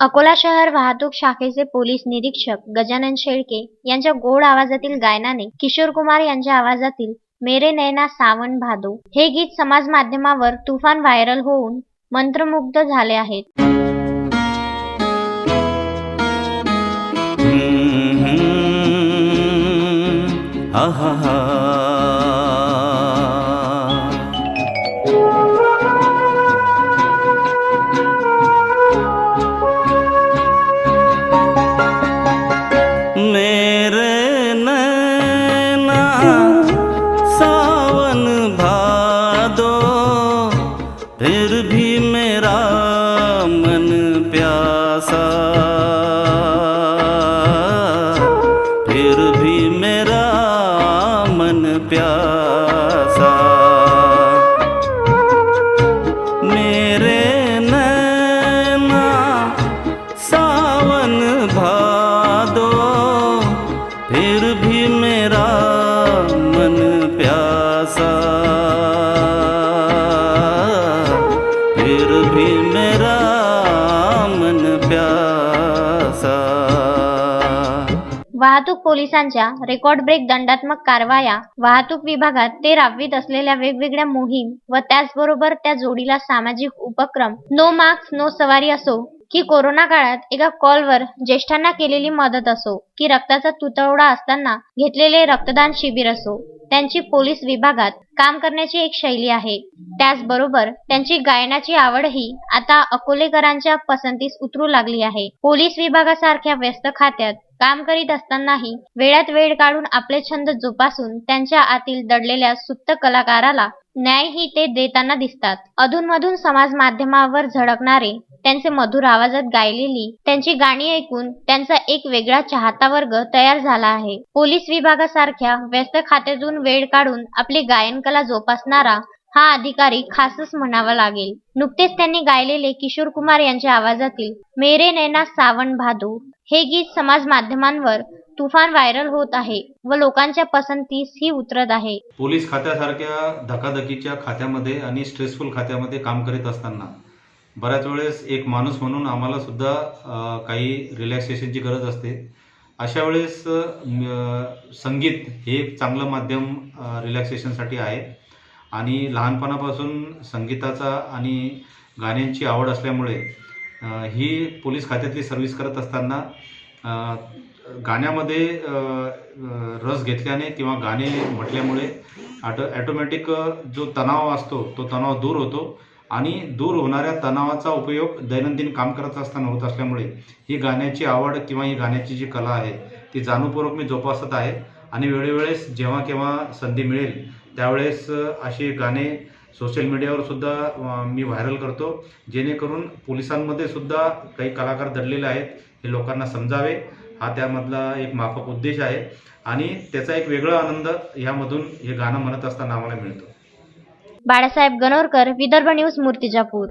अकोला शहर वाहतूक शाखेचे पोलीस निरीक्षक गजानन शेळके यांच्या गोड आवाजातील गायनाने किशोर कुमार यांच्या आवाजातील मेरे नैना सावन भादो हे गीत समाज माध्यमावर तुफान व्हायरल होऊन मंत्रमुग्ध झाले आहेत. हा मेरा मन प्यासा। फिर भी मेरा मन प्यासा। वाहतूक पोलिसांच्या रेकॉर्ड ब्रेक दंडात्मक कारवाया वाहतूक विभागात ते राबवित असलेल्या वेगवेगळ्या मोहीम व त्याचबरोबर त्या जोडीला सामाजिक उपक्रम. नो मास्क नो सवारी असो की कोरोना काळात एका कॉलवर ज्येष्ठांना केलेली मदत असो की रक्ताचा तुटवडा असताना घेतलेले रक्तदान शिबिर असो. त्यांची पोलीस विभागात काम करण्याची एक शैली आहे. त्याचबरोबर त्यांची गायनाची आवडही आता अकोलेकरांच्या पसंतीस उतरू लागली आहे. पोलीस विभागासारख्या व्यस्त खात्यात काम करीत असतानाही वेळात वेळ काढून आपले छंद जोपासून त्यांच्या आतील दडलेल्या सुप्त कलाकाराला न्यायही ते देताना दिसतात. अधूनमधून समाज माध्यमावर झळकणारे त्यांचे मधुर आवाजात गायलेली त्यांची गाणी ऐकून त्यांचा एक वेगळा चाहता वर्ग तयार झाला आहे. पोलीस विभागासारख्या व्यस्त खात्यातून वेळ काढून आपली गायन कला जोपासणारा हा अधिकारी खासच म्हणावा लागेल. नुकतेच त्यांनी गायलेले किशोर कुमार यांच्या आवाजातील मेरे नैना सावन भादो हे गीत समाज माध्यमांवर तुफान व्हायरल होत आहे व लोकांच्या पसंतीस ही उतरत आहे. पोलीस खात्यासारख्या धकाधकीच्या खात्यामध्ये आणि स्ट्रेसफुल खात्यामध्ये काम करीत असताना बऱ्याच वेळेस एक माणूस म्हणून आम्हाला सुद्धा काही रिलॅक्सेशनची गरज असते. अशा वेळेस संगीत हे एक चांगलं माध्यम रिलॅक्सेशनसाठी आहे. आणि लहानपणापासून संगीताचा आणि गाण्यांची आवड असल्यामुळे ही पोलीस खात्यातली सर्व्हिस करत असताना गाण्यामध्ये रस घेतल्याने किंवा गाणे म्हटल्यामुळे ॲटो ॲटोमॅटिक जो तणाव असतो तो तणाव दूर होतो. आणि दूर होणाऱ्या तणावाचा उपयोग दैनंदिन काम करत असताना होत असल्यामुळे ही गाण्याची आवड किंवा ही गाण्याची जी कला आहे ती जाणीवपूर्वक मी जोपासत आहे. आणि वेळोवेळेस जेव्हा केव्हा संधी मिळेल त्यावेळेस असे अशी गाणे सोशल मीडियावर सुद्धा मी व्हायरल करतो. जेणेकरून पोलिसांमध्ये सुद्धा काही कलाकार दडलेले आहेत हे लोकांना समजावे. हा त्यामधला एक माफक उद्देश आहे. आणि त्याचा एक वेगळा आनंद ह्यामधून हे गाणं म्हणत असताना आम्हाला मिळतो. बाळासाहेब गणोरकर विदर्भ न्यूज मूर्तिजापूर.